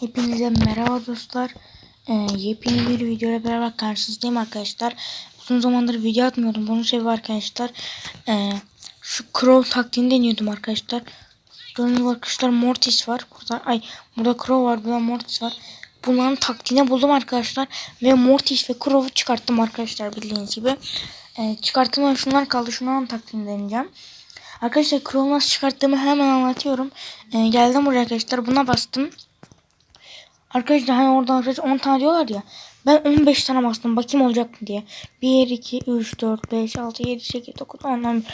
Hepinize merhaba dostlar. Ee, yepyeni bir videoyla beraber karşınızdayım arkadaşlar. Uzun zamandır video atmıyordum. Bunun sebebi arkadaşlar. Ee, şu Crow taktiğini deniyordum arkadaşlar. Gördüğünüz gibi arkadaşlar Mortis var. Burada ay burada Crow var. Burada Mortis var. Bunların taktiğini buldum arkadaşlar. Ve Mortis ve Crow'u çıkarttım arkadaşlar bildiğiniz gibi. Ee, çıkarttığımda şunlar kaldı. Şunların taktiğini deneyeceğim. Arkadaşlar Crow'u nasıl çıkarttığımı hemen anlatıyorum. Ee, geldim buraya arkadaşlar. Buna bastım. Arkadaşlar hani oradan arkadaşlar 10 tane diyorlar ya. Ben 15 tane bastım. Bakayım olacak mı diye. 1, 2, 3, 4, 5, 6, 7, 8, 9, 10, 11,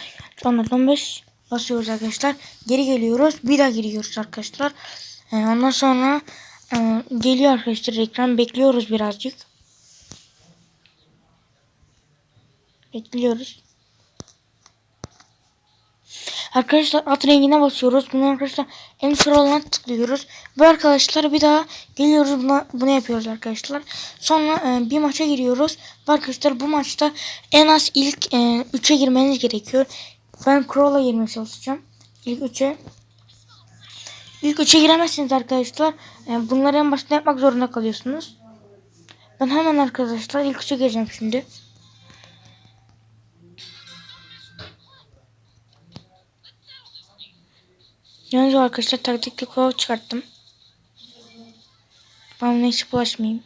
14, 15 basıyoruz arkadaşlar. Geri geliyoruz. Bir daha giriyoruz arkadaşlar. Ee, ondan sonra e, geliyor arkadaşlar ekran. Bekliyoruz birazcık. Bekliyoruz. Arkadaşlar at rengine basıyoruz. Bunu arkadaşlar en sıralana tıklıyoruz. Ve arkadaşlar bir daha geliyoruz buna, bunu yapıyoruz arkadaşlar. Sonra e, bir maça giriyoruz. Ve arkadaşlar bu maçta en az ilk 3'e girmeniz gerekiyor. Ben Crow'la girmeye çalışacağım. İlk 3'e. İlk 3'e giremezsiniz arkadaşlar. E, bunları en başta yapmak zorunda kalıyorsunuz. Ben hemen arkadaşlar ilk 3'e gireceğim şimdi. Yalnız arkadaşlar taktikli kulağı çıkarttım. Ben hiç bulaşmayayım.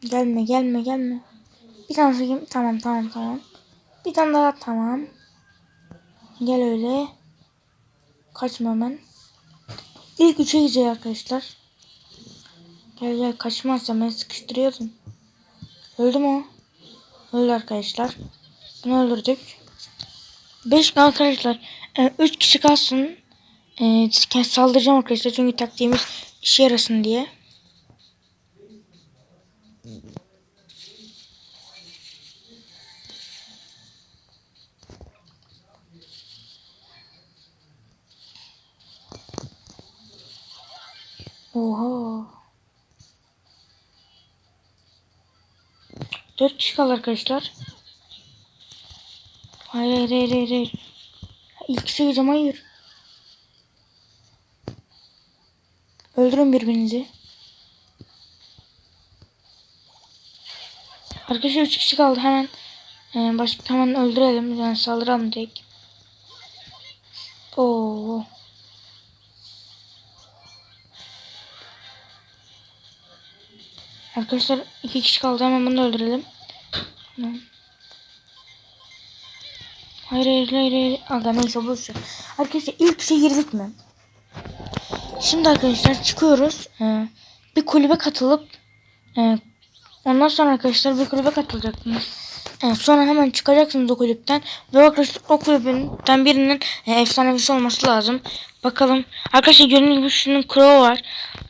Gelme gelme gelme. Bir tane söyleyeyim. Tamam tamam tamam. Bir tane daha tamam. Gel öyle. Kaçma hemen. İlk üçe gideceğiz arkadaşlar. Gel gel kaçmazsa beni sıkıştırıyordun. Öldü mü o? Öldü arkadaşlar. Bunu öldürdük. 5 arkadaşlar. 3 kişi kalsın. E, saldıracağım arkadaşlar çünkü taktiğimiz işe yarasın diye. Oha. 4 kişi kaldı arkadaşlar. Hayır hayır hayır hayır. İlk sayacağım hayır. Öldürün birbirinizi. Arkadaşlar 3 kişi kaldı hemen. E, baş, hemen öldürelim. Yani saldıralım direkt. Oo. Arkadaşlar iki kişi kaldı hemen bunu öldürelim. Tamam. Hayır hayır hayır. hayır. Aga neyse ver. Arkadaşlar ilk şey girdik mi? Şimdi arkadaşlar çıkıyoruz. Ee, bir kulübe katılıp e, ondan sonra arkadaşlar bir kulübe katılacaksınız. Ee, sonra hemen çıkacaksınız o kulüpten ve arkadaşlar o kulüpten birinin e, efsanevisi olması lazım. Bakalım. Arkadaşlar gördüğünüz gibi şunun crow var.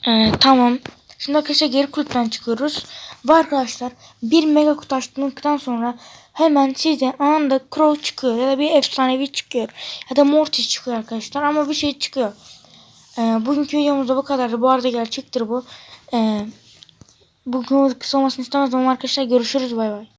Ee, tamam. Şimdi arkadaşlar geri kulüpten çıkıyoruz. Ve arkadaşlar bir mega kutu açtıktan sonra hemen size anında Crow çıkıyor ya da bir efsanevi çıkıyor. Ya da Mortis çıkıyor arkadaşlar ama bir şey çıkıyor. Ee, bugünkü videomuzda bu kadardı. Bu arada gerçektir bu. Ee, bugün kısa olmasını istemezdim arkadaşlar görüşürüz bay bay.